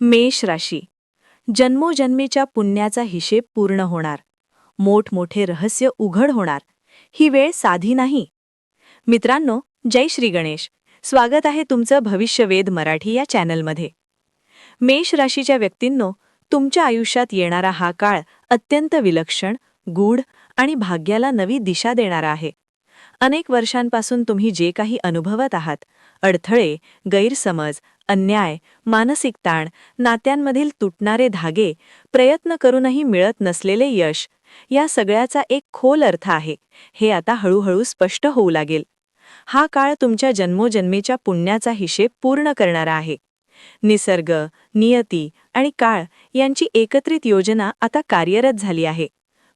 मेष राशी. जन्मोजन्मीच्या पुण्याचा हिशेब पूर्ण होणार. मोठमोठे रहस्य उघड होणार. ही वेळ साधी नाही. मित्रांनो जय श्री गणेश. स्वागत आहे तुमचं भविष्यवेध मराठी या चॅनलमध्ये. मेष राशीच्या व्यक्तींनो तुमच्या आयुष्यात येणारा हा काळ अत्यंत विलक्षण गूढ आणि भाग्याला नवी दिशा देणारा आहे. अनेक वर्षांपासून तुम्ही जे काही अनुभवत आहात अडथळे गैरसमज अन्याय मानसिक ताण नात्यांमधील तुटणारे धागे प्रयत्न करूनही मिळत नसलेले यश या सगळ्याचा एक खोल अर्थ आहे हे आता हळूहळू स्पष्ट होऊ लागेल. हा काळ तुमच्या जन्मोजन्मीच्या पुण्याचा हिशेब पूर्ण करणारा आहे. निसर्ग नियती आणि काळ यांची एकत्रित योजना आता कार्यरत झाली आहे.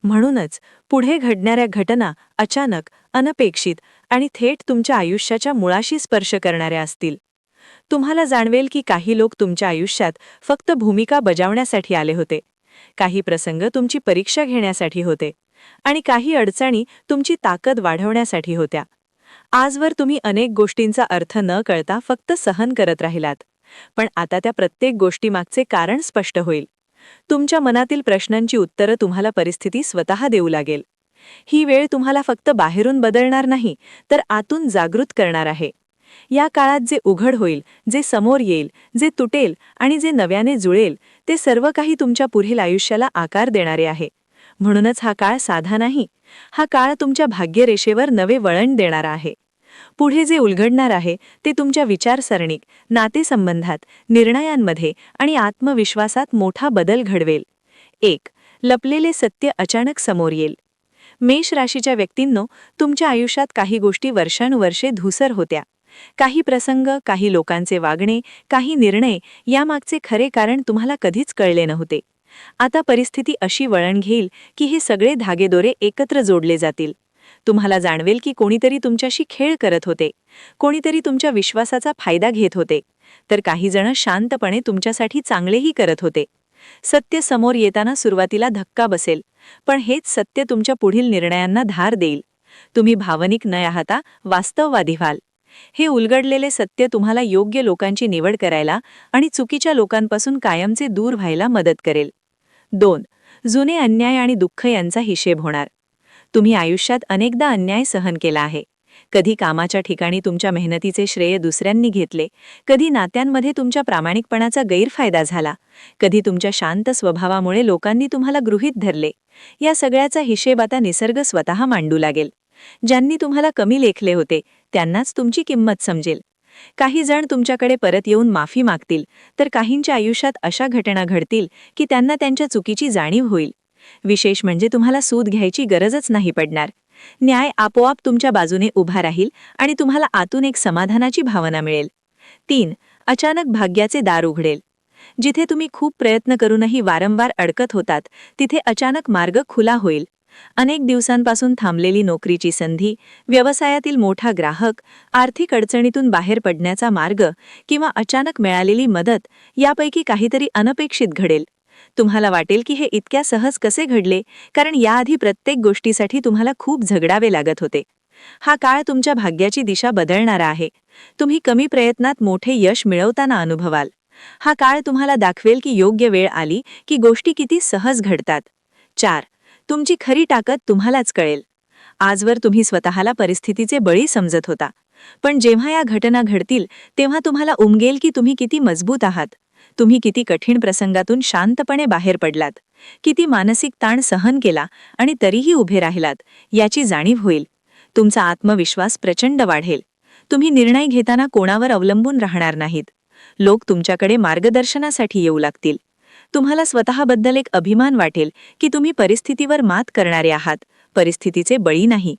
म्हणूनच पुढे घडणाऱ्या घटना अचानक अनपेक्षित आणि थेट तुमच्या आयुष्याच्या मुळाशी स्पर्श करणाऱ्या असतील. तुम्हाला जाणवेल की काही लोक तुमच्या आयुष्यात फक्त भूमिका बजावण्यासाठी आले होते. काही प्रसंग तुमची परीक्षा घेण्यासाठी होते आणि काही अडचणी तुमची ताकद वाढवण्यासाठी होत्या. आजवर तुम्ही अनेक गोष्टींचा अर्थ न कळता फक्त सहन करत राहिलात. पण आता त्या प्रत्येक गोष्टीमागचे कारण स्पष्ट होईल. तुमच्या मनातील प्रश्नांची उत्तरं तुम्हाला परिस्थिती स्वतः देऊ लागेल. ही वेळ तुम्हाला फक्त बाहेरून बदलणार नाही तर आतून जागृत करणार आहे. या काळात जे उघड होईल जे समोर येईल जे तुटेल आणि जे नव्याने जुळेल ते सर्व काही तुमच्या पुढील आयुष्याला आकार देणारे आहे. म्हणूनच हा काळ साधा नाही हा काळ तुमच्या भाग्यरेषेवर नवे वळण देणारा आहे. पुढे जे उलगडणार आहे ते तुमच्या विचारसरणीत नातेसंबंधात निर्णयांमध्ये आणि आत्मविश्वासात मोठा बदल घडवेल. एक लपलेले सत्य अचानक समोर येईल. मेष राशीच्या व्यक्तींनो तुमच्या आयुष्यात काही गोष्टी वर्षानुवर्षे धुसर होत्या. काही प्रसंग काही लोकांचे वागणे काही निर्णय यामागचे खरे कारण तुम्हाला कधीच कळले नव्हते. आता परिस्थिती अशी वळण घेईल की हे सगळे धागेदोरे एकत्र जोडले जातील. तुम्हाला जाणवेल की कोणीतरी तुमच्याशी खेळ करत होते. कोणीतरी तुमच्या विश्वासाचा फायदा घेत होते. तर काहीजण शांतपणे तुमच्यासाठी चांगलेही करत होते. सत्य समोर येताना सुरुवातीला धक्का बसेल पण हेच सत्य तुमच्या पुढील निर्णयांना धार देईल. तुम्ही भावनिक न आहाता वास्तववादी व्हाल. हे उलगडलेले सत्य तुम्हाला योग्य लोकांची निवड करायला आणि चुकीच्या लोकांपासून कायमचे दूर व्हायला मदत करेल. दोन जुने अन्याय आणि दुःख यांचा हिशेब होणार. तुम्ही आयुष्यात अनेकदा अन्याय सहन केला आहे. कधी कामाच्या ठिकाणी तुमच्या मेहनतीचे श्रेय दुसऱ्यांनी घेतले कधी नात्यांमध्ये तुमच्या प्रामाणिकपणाचा गैरफायदा झाला कधी तुमच्या शांत स्वभावामुळे लोकांनी तुम्हाला गृहीत धरले या सगळ्याचा हिशेब आता निसर्ग स्वतः मांडू लागेल. ज्यांनी तुम्हाला कमी लेखले होते त्यांनाच तुमची किंमत समजेल. काही जण तुमच्याकडे परत येऊन माफी मागतील तर काहींच्या आयुष्यात अशा घटना घडतील की त्यांना त्यांच्या चुकीची जाणीव होईल. विशेष म्हणजे तुम्हाला सूद घ्यायची गरजच नाही पडणार. न्याय आपोआप तुमच्या बाजूने उभा राहील आणि तुम्हाला आतून एक समाधानाची भावना मिळेल. तीन अचानक भाग्याचे दार उघडेल. जिथे तुम्ही खूप प्रयत्न करूनही वारंवार अडकत होतात तिथे अचानक मार्ग खुला होईल. अनेक दिवसांपासून थांबलेली नोकरीची संधी व्यवसायातील मोठा ग्राहक आर्थिक अडचणीतून बाहेर पडण्याचा मार्ग किंवा अचानक मिळालेली मदत यापैकी काहीतरी अनपेक्षित घडेल. तुम्हाला वाटेल की हे इतक्या सहज कसे घडले कारण याआधी प्रत्येक गोष्टीसाठी तुम्हाला खूप झगडावे लागत होते. हा काळ तुमच्या भाग्याची दिशा बदलणारा आहे. तुम्ही कमी प्रयत्नात मोठे यश मिळवताना अनुभवाल. हा काळ तुम्हाला दाखवेल की योग्य वेळ आली की गोष्टी किती सहज घडतात. चार. तुमची खरी ताकद तुम्हालाच कळेल. आजवर तुम्ही स्वतःला परिस्थितीचे बळी समजत होता. पण जेव्हा या घटना घडतील तेव्हा तुम्हाला उमगेल की तुम्ही किती मजबूत आहात. तुम्ही किती कठीण प्रसंगातून शांतपणे बाहेर पडलात. किती मानसिक ताण सहन केला आणि तरीही उभे राहिलात याची जाणीव होईल. तुमचा आत्मविश्वास प्रचंड वाढेल. तुम्ही निर्णय घेताना कोणावर अवलंबून राहणार नाहीत. लोक तुमच्याकडे मार्गदर्शनासाठी येऊ लागतील. तुम्हाला स्वतःबद्दल एक अभिमान वाटेल की तुम्ही परिस्थितीवर मात करणारे आहात. परिस्थितीचे बळी नाही.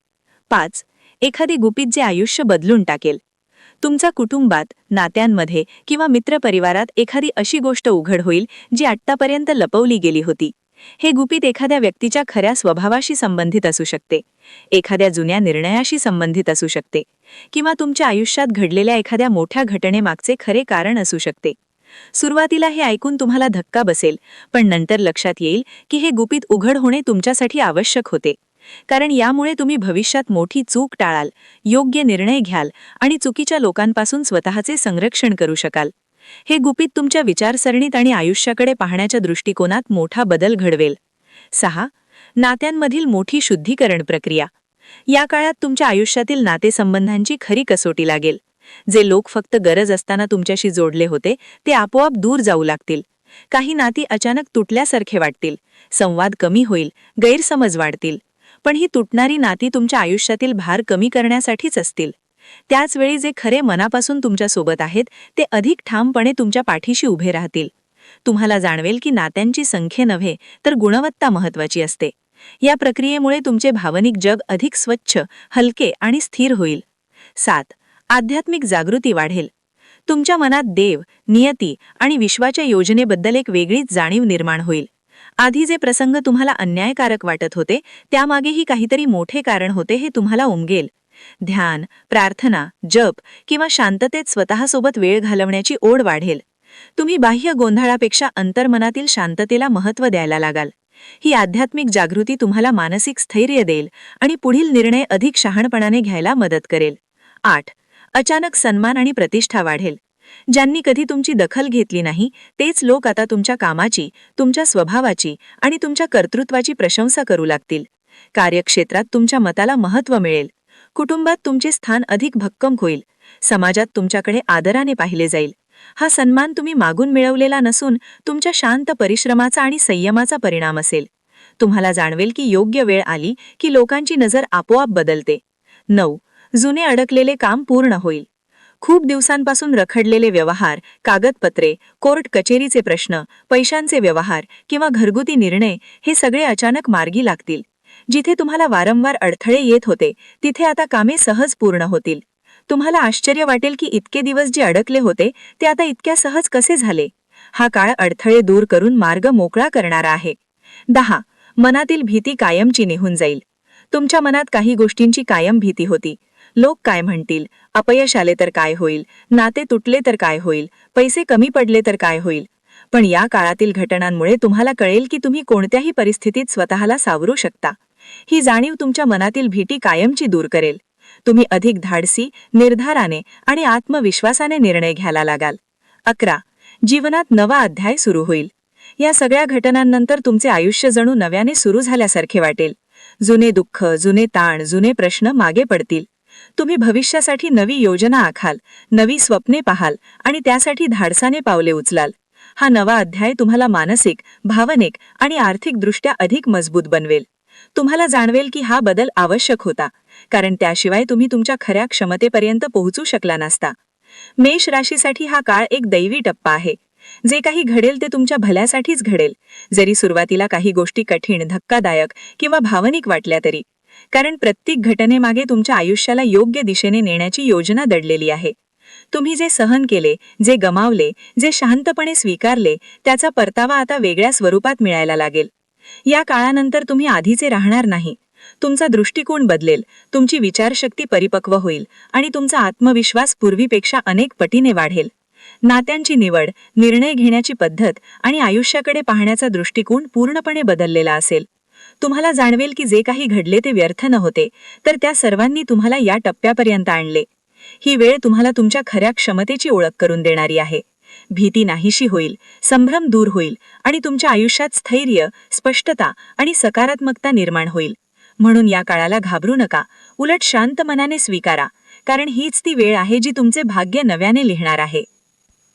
पाच. एखादी गुपित जे आयुष्य बदलून टाकेल. तुमचा कुटुंबात नात्यांमध्ये किंवा मित्रपरिवारात एखादी अशी गोष्ट उघड होईल जी आत्तापर्यंत लपवली गेली होती. हे गुपित एखाद्या व्यक्तीच्या खऱ्या स्वभावाशी संबंधित असू शकते. एखाद्या जुन्या निर्णयाशी संबंधित असू शकते. किंवा तुमच्या आयुष्यात घडलेल्या एखाद्या मोठ्या घटनेमागचे खरे कारण असू शकते. सुरुवातीला हे ऐकून तुम्हाला धक्का बसेल पण नंतर लक्षात येईल की हे गुपित उघड होणे तुमच्यासाठी आवश्यक होते. कारण यामुळे तुम्ही भविष्यात मोठी चूक टाळाल योग्य निर्णय घ्याल आणि चुकीच्या लोकांपासून स्वतःचे संरक्षण करू शकाल. हे गुपित तुमच्या विचारसरणीत आणि आयुष्याकडे पाहण्याच्या दृष्टिकोनात मोठा बदल घडवेल. सहा नात्यांमधील मोठी शुद्धीकरण प्रक्रिया. या काळात तुमच्या आयुष्यातील नातेसंबंधांची खरी कसोटी लागेल. जे लोक फक्त गरज असताना तुमच्याशी जोडले होते ते आपोआप दूर जाऊ लागतील. काही नाती अचानक तुटल्यासारखे वाटतील. संवाद कमी होईल गैरसमज वाढतील. पण ही तुटणारी नाती तुमच्या आयुष्यातील भार कमी करण्यासाठीच असतील. त्याचवेळी जे खरे मनापासून तुमच्यासोबत आहेत ते अधिक ठामपणे तुमच्या पाठीशी उभे राहतील. तुम्हाला जाणवेल की नात्यांची संख्ये नव्हे तर गुणवत्ता महत्वाची असते. या प्रक्रियेमुळे तुमचे भावनिक जग अधिक स्वच्छ हलके आणि स्थिर होईल. सात. आध्यात्मिक जागृती वाढेल. तुमच्या मनात देव नियती आणि विश्वाच्या योजनेबद्दल एक वेगळीच जाणीव निर्माण होईल. आधी जे प्रसंग तुम्हाला अन्यायकारक वाटत होते त्यामागेही काहीतरी मोठे कारण होते हे तुम्हाला उमगेल. ध्यान प्रार्थना जप किंवा शांततेत स्वतःसोबत वेळ घालवण्याची ओढ वाढेल. तुम्ही बाह्य गोंधळापेक्षा अंतर्मनातील शांततेला महत्त्व द्यायला लागाल. ही आध्यात्मिक जागृती तुम्हाला मानसिक स्थैर्य देईल आणि पुढील निर्णय अधिक शहाणपणाने घ्यायला मदत करेल. आठ. अचानक सन्मान आणि प्रतिष्ठा वाढेल. ज्यांनी कधी तुमची दखल घेतली नाही तेच लोक आता तुमच्या कामाची तुमच्या स्वभावाची आणि तुमच्या कर्तृत्वाची प्रशंसा करू लागतील. कार्यक्षेत्रात तुमच्या मताला महत्त्व मिळेल. कुटुंबात तुमचे स्थान अधिक भक्कम होईल. समाजात तुमच्याकडे आदराने पाहिले जाईल. हा सन्मान तुम्ही मागून मिळवलेला नसून तुमच्या शांत परिश्रमाचा आणि संयमाचा परिणाम असेल. तुम्हाला जाणवेल की योग्य वेळ आली की लोकांची नजर आपोआप बदलते. नऊ. जुने अडकलेले काम पूर्ण होईल. खूप दिवसांपासून रखडलेले व्यवहार कागदपत्रे कोर्ट कचेरीचे प्रश्न पैशांचे व्यवहार किंवा घरगुती निर्णय हे सगळे अचानक मार्गी लागतील. जिथे तुम्हाला वारंवार अडथळे येत होते तिथे आता कामे सहज पूर्ण होतील. तुम्हाला आश्चर्य वाटेल की इतके दिवस जे अडकले होते ते आता इतक्या सहज कसे झाले? हा काळ अडथळे दूर करून मार्ग मोकळा करणारा आहे. दहा. मनातील भीती कायमची निघून जाईल. तुमच्या मनात काही गोष्टींची कायम भीती होती. लोक काय म्हणतील? अपयश आले तर काय होईल? नाते तुटले तर काय होईल? पैसे कमी पडले तर काय होईल? पण या काळातील घटनांमुळे तुम्हाला कळेल की तुम्ही कोणत्याही परिस्थितीत स्वतःला सावरू शकता. ही जाणीव तुमच्या मनातील भीती कायमची दूर करेल. तुम्ही अधिक धाडसी निर्धाराने आणि आत्मविश्वासाने निर्णय घ्यायला लागाल. अकरा. जीवनात नवा अध्याय सुरू होईल. या सगळ्या घटनांनंतर तुमचे आयुष्य जणू नव्याने सुरू झाल्यासारखे वाटेल. जुने दुःख जुने ताण जुने प्रश्न मागे पडतील. तुम्ही भविष्यासाठी नवी योजना आखाल नवी स्वप्ने पाहाल आणि त्यासाठी धाडसाने पावले उचलाल. हा नवा अध्याय तुम्हाला मानसिक भावनिक आणि आर्थिकदृष्ट्या अधिक मजबूत बनवेल. तुम्हाला जाणवेल की हा बदल आवश्यक होता कारण त्याशिवाय तुम्ही तुमच्या खऱ्या क्षमतेपर्यंत पोहोचू शकला नसता. मेष राशीसाठी हा काळ एक दैवी टप्पा आहे. जे काही घडेल ते तुमच्या भल्यासाठीच घडेल. जरी सुरुवातीला काही गोष्टी कठीण धक्कादायक किंवा भावनिक वाटल्या तरी कारण प्रत्येक घटनेमागे तुमच्या आयुष्याला योग्य दिशेने नेण्याची योजना दडलेली आहे. तुम्ही जे सहन केले जे गमावले जे शांतपणे स्वीकारले त्याचा परतावा आता वेगळ्या स्वरूपात मिळायला लागेल. या काळानंतर तुम्ही आधीचे राहणार नाही. तुमचा दृष्टिकोन बदलेल तुमची विचारशक्ती परिपक्व होईल आणि तुमचा आत्मविश्वास पूर्वीपेक्षा अनेक पटीने वाढेल. नात्यांची निवड निर्णय घेण्याची पद्धत आणि आयुष्याकडे पाहण्याचा दृष्टिकोन पूर्णपणे बदललेला असेल. तुम्हाला जाणवेल की जे काही घडले ते व्यर्थ नव्हते तर त्या सर्वांनी तुम्हाला या टप्प्यापर्यंत आणले. ही वेळ तुम्हाला तुमच्या खऱ्या क्षमतेची ओळख करून देणारी आहे. भीती नाहीशी होईल संभ्रम दूर होईल आणि तुमच्या आयुष्यात स्थैर्य स्पष्टता आणि सकारात्मकता निर्माण होईल. म्हणून या काळाला घाबरू नका उलट शांत मनाने स्वीकारा कारण हीच ती वेळ आहे जी तुमचे भाग्य नव्याने लिहिणार आहे.